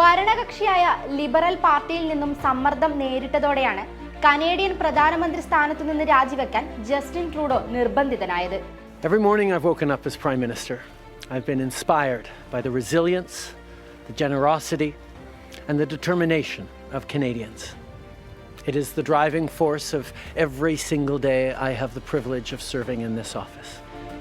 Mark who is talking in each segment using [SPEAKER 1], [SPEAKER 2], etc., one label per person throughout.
[SPEAKER 1] ഭരണകക്ഷിയായ ലിബറൽ പാർട്ടിയിൽ നിന്നും സമ്മർദ്ദം നേരിട്ടതോടെയാണ് കനേഡിയൻ പ്രധാനമന്ത്രി സ്ഥാനത്തു നിന്ന് രാജിവെക്കാൻ ജസ്റ്റിൻ ട്രൂഡോ നിർബന്ധിതനായത്
[SPEAKER 2] Every morning I've woken up as Prime Minister. I've been inspired by the resilience, the generosity, and the determination of Canadians. It is the driving force of every single day I have the privilege of serving in this office.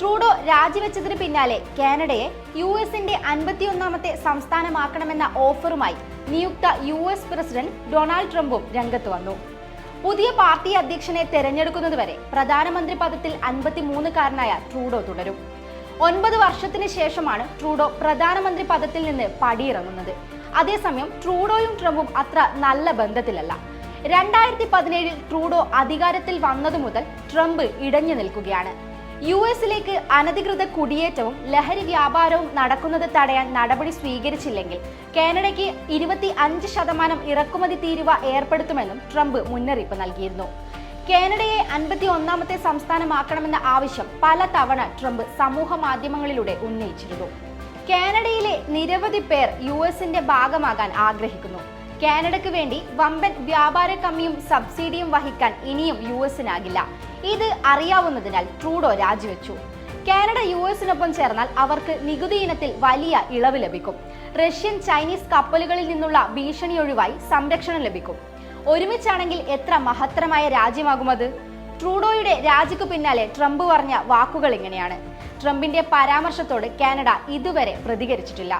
[SPEAKER 1] Trudeau രാജിവെച്ചതിന് പിന്നാലെ കാനഡയെ U എസിന്റെ അൻപത്തിയൊന്നാമത്തെ സംസ്ഥാനമാക്കണമെന്ന ഓഫറുമായി നിയുക്ത U S president Donald ട്രംപും രംഗത്ത് വന്നു. പുതിയ party അധ്യക്ഷനെ തെരഞ്ഞെടുക്കുന്നതുവരെ പ്രധാനമന്ത്രി പദത്തിൽ അൻപത്തിമൂന്നുകാരനായ ട്രൂഡോ തുടരും. ഒൻപത് വർഷത്തിന് ശേഷമാണ് ട്രൂഡോ പ്രധാനമന്ത്രി പദത്തിൽ നിന്ന് പടിയിറങ്ങുന്നത്. അതേസമയം ട്രൂഡോയും ട്രംപും അത്ര നല്ല ബന്ധത്തിലല്ല. രണ്ടായിരത്തി പതിനേഴിൽ ട്രൂഡോ അധികാരത്തിൽ വന്നതു മുതൽ ട്രംപ് ഇടഞ്ഞു നിൽക്കുകയാണ്. യു എസിലേക്ക് അനധികൃത കുടിയേറ്റവും ലഹരി വ്യാപാരവും നടക്കുന്നത് തടയാൻ നടപടി സ്വീകരിച്ചില്ലെങ്കിൽ കാനഡയ്ക്ക് ഇരുപത്തി അഞ്ച് ശതമാനം ഇറക്കുമതി തീരുവ ഏർപ്പെടുത്തുമെന്നും ട്രംപ് മുന്നറിയിപ്പ് നൽകിയിരുന്നു. കാനഡയെ അൻപത്തി ഒന്നാമത്തെ സംസ്ഥാനമാക്കണമെന്ന ആവശ്യം പല തവണ ട്രംപ് സമൂഹ മാധ്യമങ്ങളിലൂടെ ഉന്നയിച്ചിരുന്നു. കാനഡയിലെ നിരവധി പേർ യു എസിന്റെ ഭാഗമാകാൻ ആഗ്രഹിക്കുന്നു. കാനഡയ്ക്ക് വേണ്ടി വമ്പൻ വ്യാപാര കമ്മിയും സബ്സിഡിയും വഹിക്കാൻ ഇനിയും യു എസിനാകില്ല. ഇത് അറിയാവുന്നതിനാൽ ട്രൂഡോ രാജിവെച്ചു. കാനഡ യു എസിനൊപ്പം ചേർന്നാൽ അവർക്ക് നികുതി ഇനത്തിൽ വലിയ ഇളവ് ലഭിക്കും. റഷ്യൻ ചൈനീസ് കപ്പലുകളിൽ നിന്നുള്ള ഭീഷണി ഒഴിവായി സംരക്ഷണം ലഭിക്കും. ഒരുമിച്ചാണെങ്കിൽ എത്ര മഹത്തരമായ രാജ്യമാകും അത്? ട്രൂഡോയുടെ രാജിക്കു പിന്നാലെ ട്രംപ് പറഞ്ഞ വാക്കുകൾ ഇങ്ങനെയാണ്. ട്രംപിന്റെ പരാമർശത്തോട് കാനഡ ഇതുവരെ പ്രതികരിച്ചിട്ടില്ല.